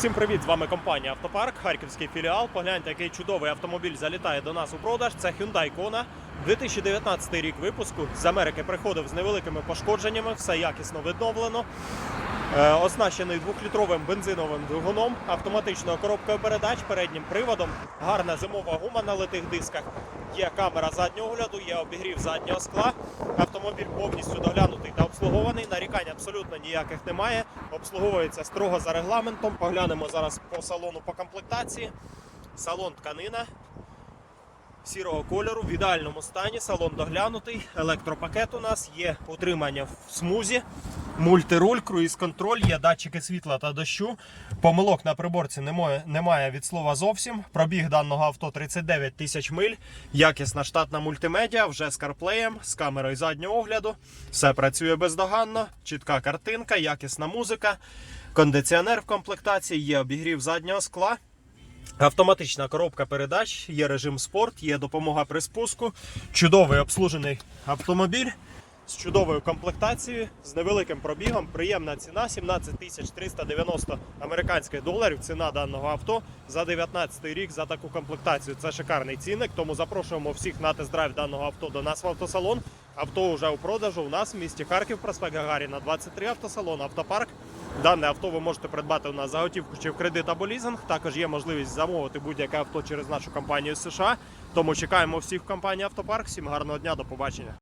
Всім привіт! З вами компанія Автопарк, харківський філіал. Погляньте, який чудовий автомобіль залітає до нас у продаж. Це Hyundai Kona. 2019 рік випуску. З Америки приходив з невеликими пошкодженнями, все якісно відновлено. Е, Оснащений двохлітровим бензиновим двигуном, автоматичною коробкою передач, переднім приводом, гарна зимова гума на литих дисках. Є камера заднього огляду, є обігрів заднього скла. Автомобіль повністю доглянутий та обслугований. Нарікань абсолютно ніяких немає. Обслуговується строго за регламентом. Поглянемо зараз по салону по комплектації. Салон тканина сірого кольору в ідеальному стані. Салон доглянутий. Електропакет у нас є утримання в смузі. Мультируль, круїз-контроль, є датчики світла та дощу. Помилок на приборці немає, немає від слова зовсім. Пробіг даного авто 39 тисяч миль. Якісна штатна мультимедіа, вже з карплеєм, з камерою заднього огляду. Все працює бездоганно, чітка картинка, якісна музика, кондиціонер в комплектації, є обігрів заднього скла. Автоматична коробка передач, є режим спорт, є допомога при спуску. Чудовий обслужений автомобіль з чудовою комплектацією, з невеликим пробігом. Приємна ціна 17 тисяч 390 американських доларів. Ціна даного авто за 19 рік за таку комплектацію. Це шикарний цінник. Тому запрошуємо всіх на тест-драйв даного авто до нас в автосалон. Авто вже у продажу у нас в місті Харків, проспект Гагаріна, 23 автосалон, автопарк. Дане авто ви можете придбати у нас за готівку чи в кредит або лізинг. Також є можливість замовити будь-яке авто через нашу компанію США. Тому чекаємо всіх в компанії Автопарк. Всім гарного дня, до побачення.